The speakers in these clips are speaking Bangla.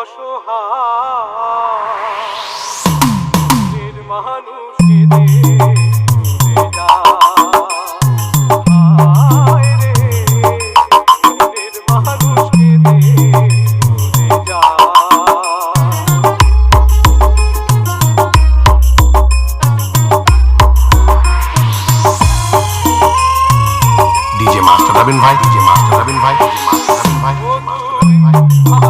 অসহায়। মানুষদের ভাই মাস্টার রবিন ভাই মাস্টার রবিন ভাই মাস্টার রবিন ভাই।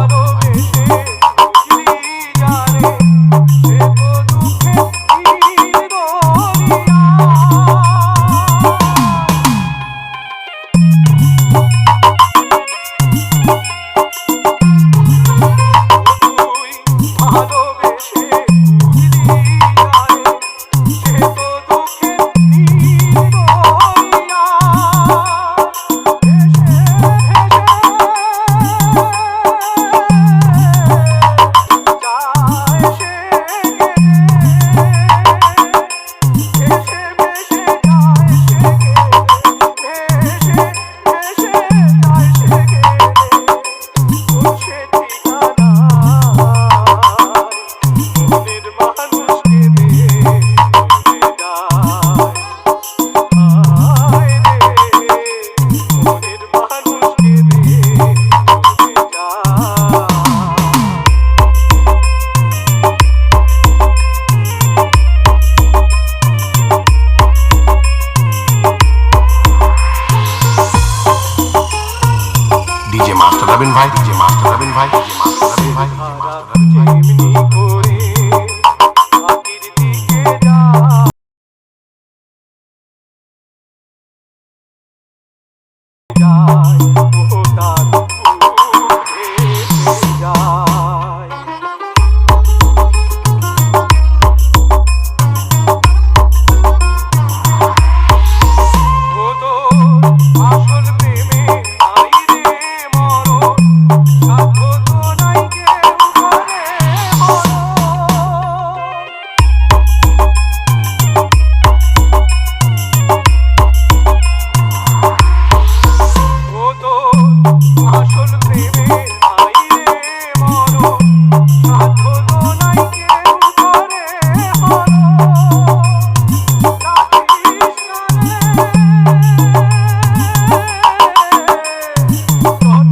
মাস্টার রবীন ভাই যে মাস্টার রবীন ভাই যে মাস্টার রবীন ভাই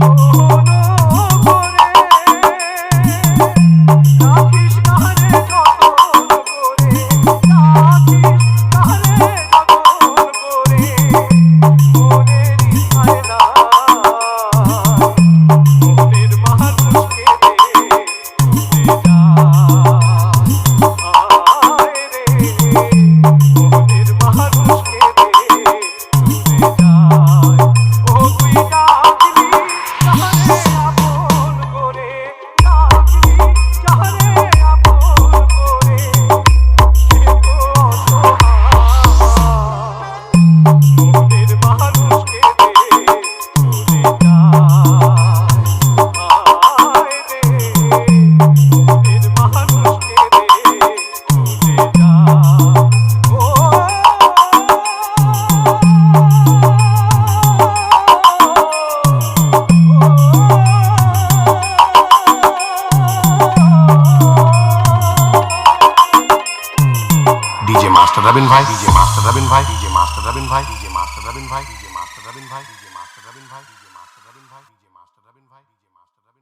Oh. মাস্টার রবিন ভাই ডিজে মাস্টার রবিন ভাই ডিজে মাস্টার রবিন ভাই ডিজে মাস্টার রবিন ভাই ডিজে মাস্টার রবিন ভাই ডিজে